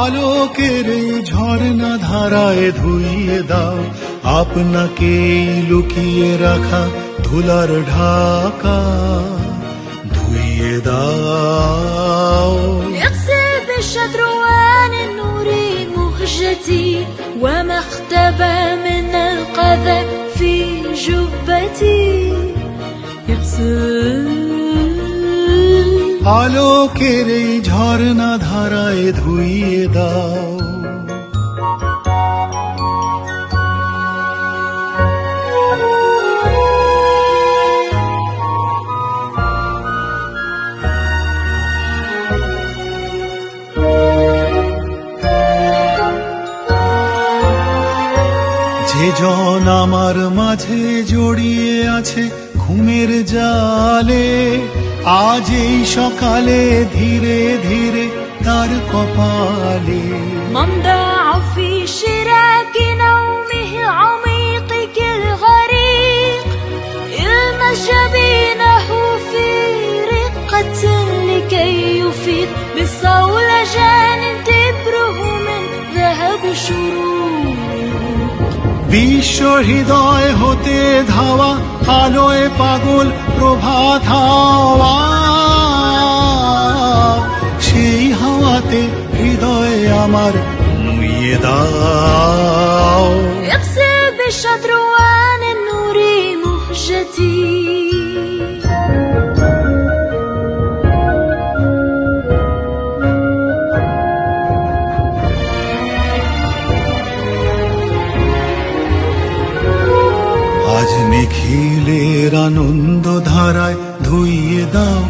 আলোকের এই ঝর্ণা ধারায় ধুইয়ে দাও আপনাকে লুকিয়ে রাখা ধুলার ঢাকা ধুইয়ে দাও اغسل بالشدروان النور مهجتي وما اختبى من القذى في جبتي اغسل আলোকের এই ঝর্ণা ধারায় ধুইয়ে দাও। যে জন আমার মাঝে জড়িয়ে আছে ঘুমের জালে আজ এই সকালে ধীরে ধীরে তার কপালে من ضاع في شراك نومه العميق كالغريق المس جبينه في رقة لكي يفيق بصولجان বিশ্ব হৃদয় হতে ধাওয়া আলোয় পাগল প্রভাত হাওয়া। আজ নিখিলের আনন্দ ধারায় ধুইয়ে দাও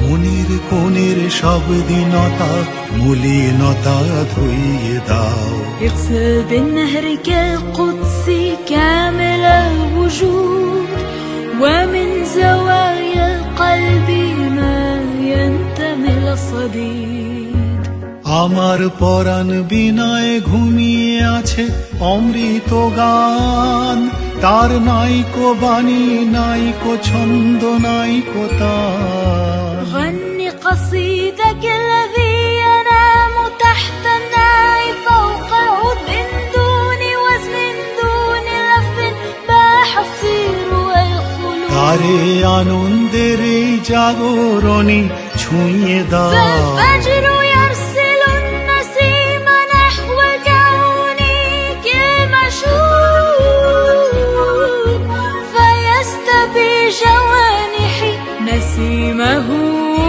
মনের কোণের সব দিনতা মলিনতা ধুইয়ে দাও اغسل بالنهر كالقدس كامل الوجود ومن زوايا القلب ما ينتمي الصديد আমার পরাণ বিনায় ঘুমিয়ে আছে অমৃত গান তার নাইকো বাণী নাইকো ছন্দ নাইকো তার غني قصيدك الذي ينام تحت الناي فوق عود من دون وزن دون لف باح الثير والخلود তারে আনন্দের এই জাগরণী ছুঁয়ে দাও نسيمه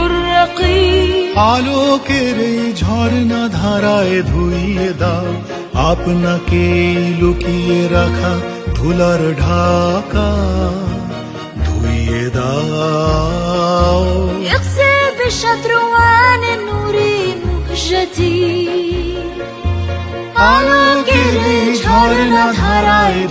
الرقيق আলোকের এই ঝর্ণা ধারায় ধুইয়ে দাও আপনাকে লুকিয়ে রাখা ধুলার ঢাকা ধুইয়ে দাও اغسل بالشطروان النور مهجتي আলোকের এই ঝর্ণা ধারায়